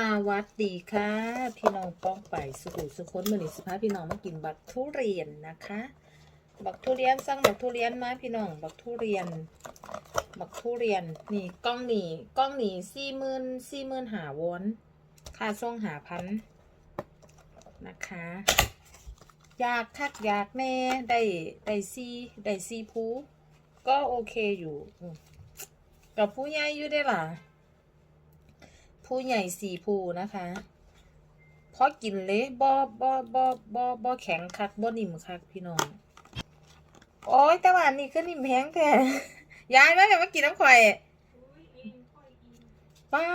สวัสดีค่ะ พี่น้องป้องไปสุขุสุคนมือหนี้สิพาพี่น้องมากินบักทุเรียนนะคะ บักทุเรียนสั่งบักทุเรียนมาพี่น้องบักทุเรียน บักทุเรียนนี่กล้องนี่กล้องนี่สี่หมื่นสี่หมื่นหาวอนค่าส่งหาพันนะคะ อยากคักอยากแน่ได้ได้ซีได้ซีภูก็โอเคอยู่กับผู้ใหญ่อยู่ได้ล่ะ ผู้ใหญ่สี่ภูนะคะ เพอกินเลยบ่บ่บ่บ่บ่แข็งคักบ่นิ่มคักพี่น้อง โอ้ยแต่ว่าอันนี้ก็นิ่มแห้งแท้ยายมาแต่มากินน้ำข่อยป้า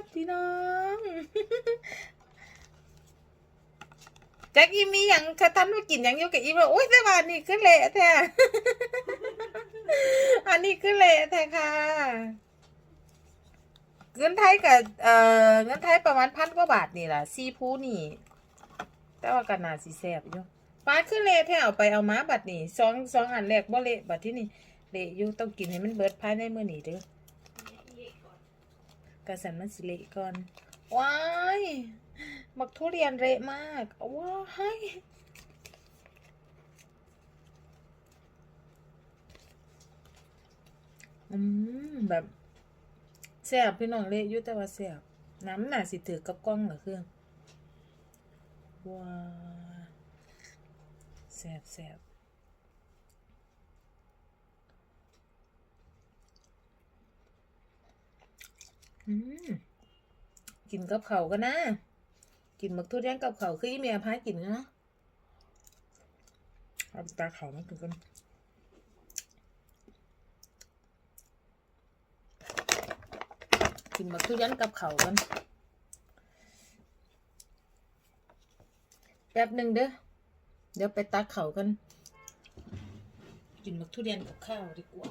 ดพี่น้องแจ็คอีมีอย่างกระทันมากินอย่างอยู่กับอีมาโอ้ยแต่ว่าอันนี้คือเละแท้อันนี้คือเละแท้ค่ะ เงินไทยกับเอ่อเงินไทยประมาณพันกว่าบาทนี่แหละซีพูนี่ แต่ว่ากันนาสีแสบอยู่ปลาคือเละแท้เอาไปเอามาบัดนี่สองสองอันแรกบ่เละบัดที่นี่เละอยู่ต้องกินให้มันเบิดภายในมื้อนี้เด้อกระสันมันสิเละก่อนว้ายบักทุเรียนเละมากว้ายอืมแบบ ซ่บพี่น้องเละยู่แต่ว่าแซ่บน้ำหนาสิถือกับกล้องเหรอเครื่องว้าแซ่บแซ่บอืมกินกับเขาก็นะ กินบักทุเรียนกับเขาคืออีเมียพากินนะเอาตาเขามากินกัน กินบักทุเรียนกับเขาวกันแป๊บหนึ่งเด้อเดี๋ยวไปตักเขาวกัน กินบักทุเรียนกับข้าวดีกว่า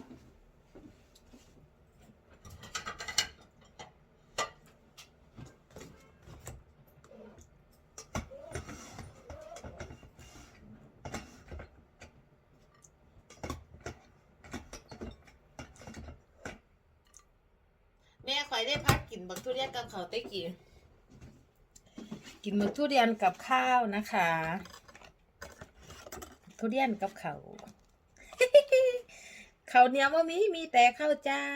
ได้พักกินบักทุเรียนกับข้าวเต้กี่กินบักทุเรียนกับข้าวนะคะ ทุเรียนกับข้าวข้าวเหนียว่ามีมีแต่ข้าวเจ้า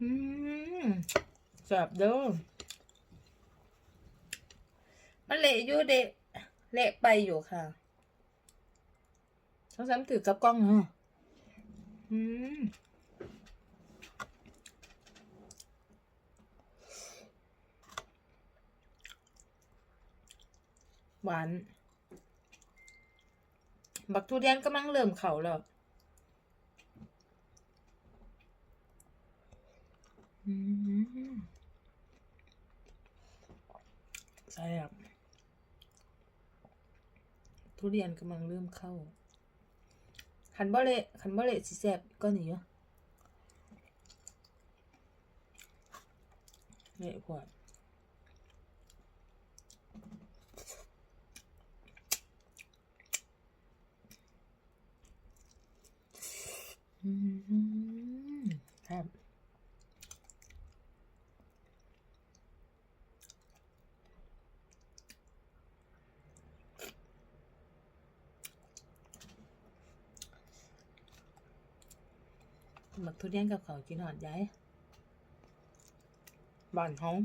อืมแซ่บด้อมันเละอยู่เดะเละไปอยู่ค่ะต้องซ้ำถือกับกล้องเนาะอืม หวาน บักทุเรียนกำลังเริ่มเขาแล้วอืมใช่ครับทุเรียนกำลังเริ่มเข้าขันบ่เละขันบ่เละสิแซ่บก็หนีอะเละกว่า ครับหมักทุเรียนกับเขาวกินหอดย้ายบ้านห้อง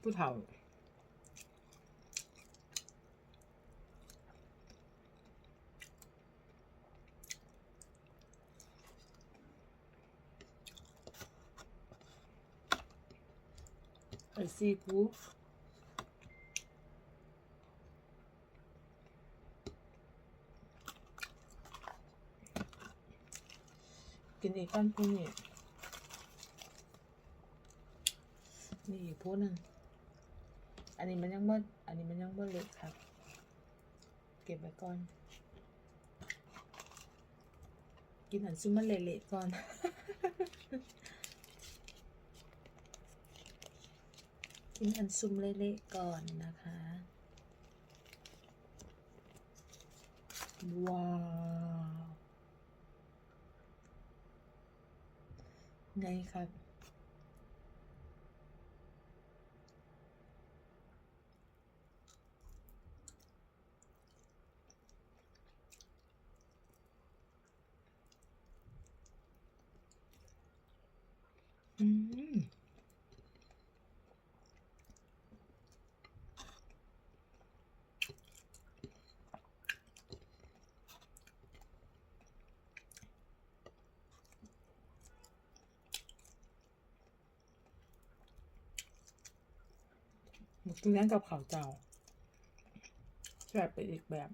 ผู้เฒ่า ซีกูกินอีกก้อนพูนี่นี่อีกพูหนึงอันนี้มันยังบ่อันนี้มันยังบ่เล็กครับ เก็บไว้ก่อน กินอันซุ่มมันเละๆก่อน กินอันซุ่มเละๆก่อนนะคะ ว้าว ไงครับ บักทุ เรียงกับข้าวเจ้าแบบไปอีกแบบ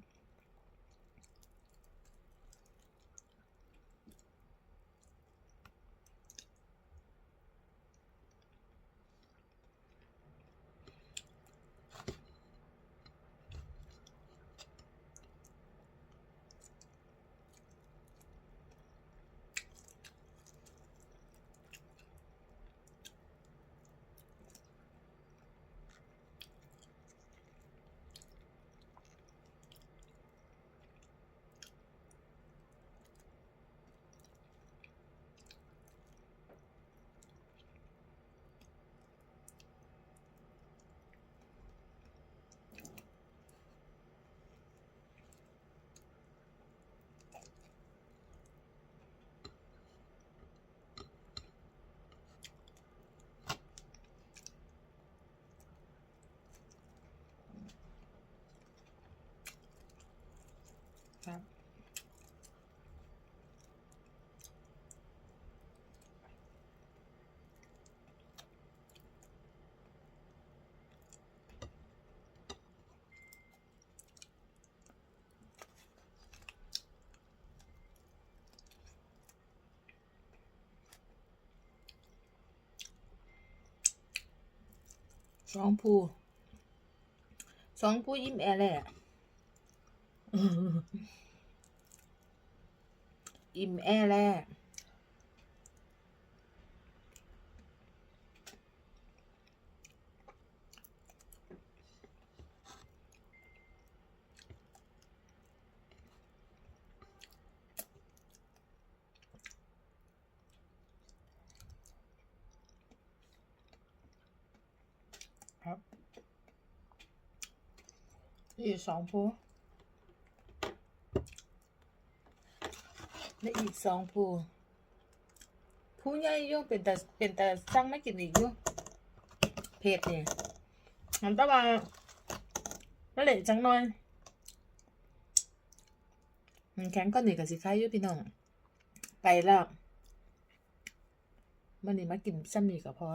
ครับสองผู้สองผู้ยิ้มแอร์แหละ อิ่มแอร์แหละครับอีกสองผู้ และอีกสองผู้ผู้ใหญ่ยุ่งเป็นแต่เป็นแต่สั่งไม่กินอีกยุ่งเผ็ดเนี่ยมันตะวันแล้วเละจังหน่อยมันแข็งก็หนีกับสิค้ายอยู่พี่น้องไปแล้วมันนี่มากินซ้ำนี่ก็พอ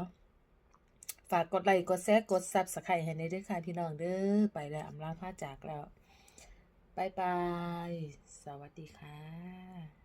ฝากกดไลค์กดแชร์กดซับสไครต์ให้ในด้วยค่ะพี่น้องเด้อไปแล้วอำลาพาจากแล้วบายบาย สวัสดีค่ะ